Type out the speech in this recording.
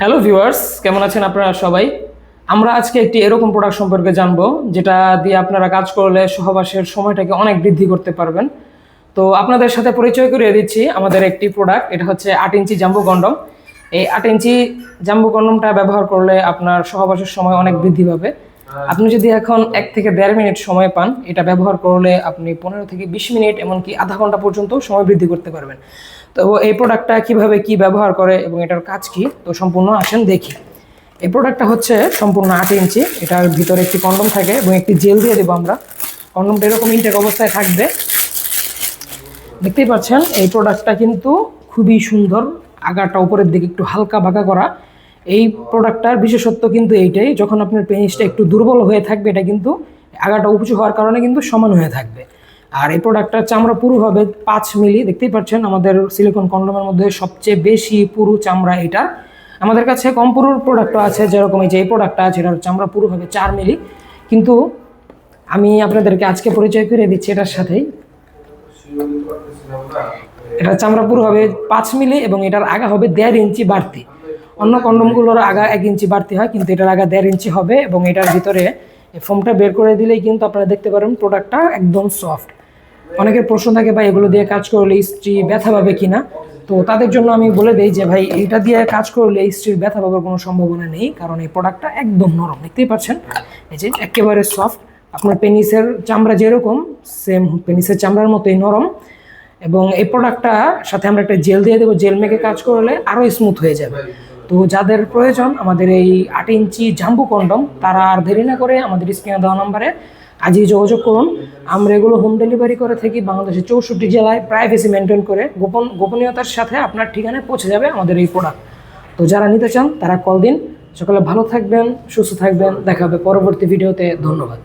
Hello viewers কেমন আছেন আপনারা সবাই? আমরা আজকে একটি এরকম প্রোডাক্ট সম্পর্কে জানব, যেটা দিয়ে আপনারা কাজ করলে সহবাসের সময়টাকে অনেক বৃদ্ধি করতে পারবেন। তো আপনাদের সাথে পরিচয় করিয়ে দিচ্ছি আমাদের একটি প্রোডাক্ট এটা হচ্ছে আট ইঞ্চি জাম্বু কন্ডম। এই আট ইঞ্চি জাম্বু কন্ডমটা ব্যবহার করলে আপনার সহবাসের সময় অনেক বৃদ্ধি পাবে। আপনি যদি এখন এক থেকে দেড় মিনিট সময় পান, এটা ব্যবহার করলে আপনি পনেরো থেকে বিশ মিনিট এমনকি আধা ঘণ্টা পর্যন্ত সময় বৃদ্ধি করতে পারবেন। তো এই প্রোডাক্টটা কীভাবে কি ব্যবহার করে এবং এটার কাজ কি? তো সম্পূর্ণ আসেন দেখি। এই প্রোডাক্টটা হচ্ছে সম্পূর্ণ আট ইঞ্চি, এটার ভিতরে একটি কন্ডম থাকে এবং একটি জেল দিয়ে দেবো আমরা। কন্ডমটা এরকম ইনটেক অবস্থায় থাকবে। দেখতেই পাচ্ছেন, এই প্রোডাক্টটা কিন্তু খুবই সুন্দর, আগাটা উপরের দিকে একটু হালকা বাঁকা করা। এই প্রোডাক্টটার বিশেষত্ব কিন্তু এইটাই, যখন আপনার পেনিসটা একটু দুর্বল হয়ে থাকবে, এটা কিন্তু আগাটা উঁচু হওয়ার কারণে কিন্তু সমান হয়ে থাকবে। আর এই প্রোডাক্টটার চামড়া পুরু হবে পাঁচ মিলি, দেখতেই পাচ্ছেন আমাদের সিলিকন কন্ডোমের মধ্যে সবচেয়ে বেশি পুরু চামড়া এটা আমাদের কাছে কম পুরুর প্রোডাক্টও আছে, যেরকম এই যে এই প্রোডাক্টটা আছে, এটার চামড়া পুরু হবে চার মিলি। কিন্তু আমি আপনাদেরকে আজকে পরিচয় করে দিচ্ছি এটার সাথেই। এটা চামড়া পুরো হবে পাঁচ মিলি এবং এটার আগা হবে দেড় ইঞ্চি বাড়তি। অন্য কন্ডমগুলোর আগা এক ইঞ্চি বাড়তি হয়, কিন্তু এটার আগা দেড় ইঞ্চি হবে এবং এটার ভিতরে ফোমটা বের করে দিলেই কিন্তু আপনারা দেখতে পারেন প্রোডাক্টটা একদম সফট অনেকের প্রশ্ন থাকে, ভাই, এগুলো দিয়ে কাজ করলে স্ত্রী ব্যথা পাবে কিনা? তো তাদের জন্য আমি বলে দিই যে, ভাই, এইটা দিয়ে কাজ করলে স্ত্রীর ব্যথা পাবার কোনো সম্ভাবনা নেই, কারণ এই প্রোডাক্টটা একদম নরম। দেখতেই পাচ্ছেন? এই যে একেবারে সফট আপনার পেনিসের চামড়া যেরকম সেম পেনিসের চামড়ার মতোই নরম। এবং এই প্রোডাক্টটা সাথে আমরা একটা জেল দিয়ে দেবো। জেল মেখে কাজ করলে আরও স্মুথ হয়ে যাবে। তো যাদের প্রয়োজন, আমাদের এই আট ইঞ্চি জাম্বু কন্ডম, তারা আর দেরি না করে আমাদের স্ক্রিনে দেওয়া নাম্বারে আজই যোগাযোগ করুন। আমরা এগুলো হোম ডেলিভারি করে থাকি বাংলাদেশের চৌষট্টি জেলায় প্রাইভেসি মেনটেন করে। গোপন, গোপনীয়তার সাথে আপনার ঠিকানায় পৌঁছে যাবে আমাদের এই প্রোডাক্ট তো যারা নিতে চান, তারা কল দিন। সকালে ভালো থাকবেন, সুস্থ থাকবেন। দেখা হবে পরবর্তী ভিডিওতে। ধন্যবাদ।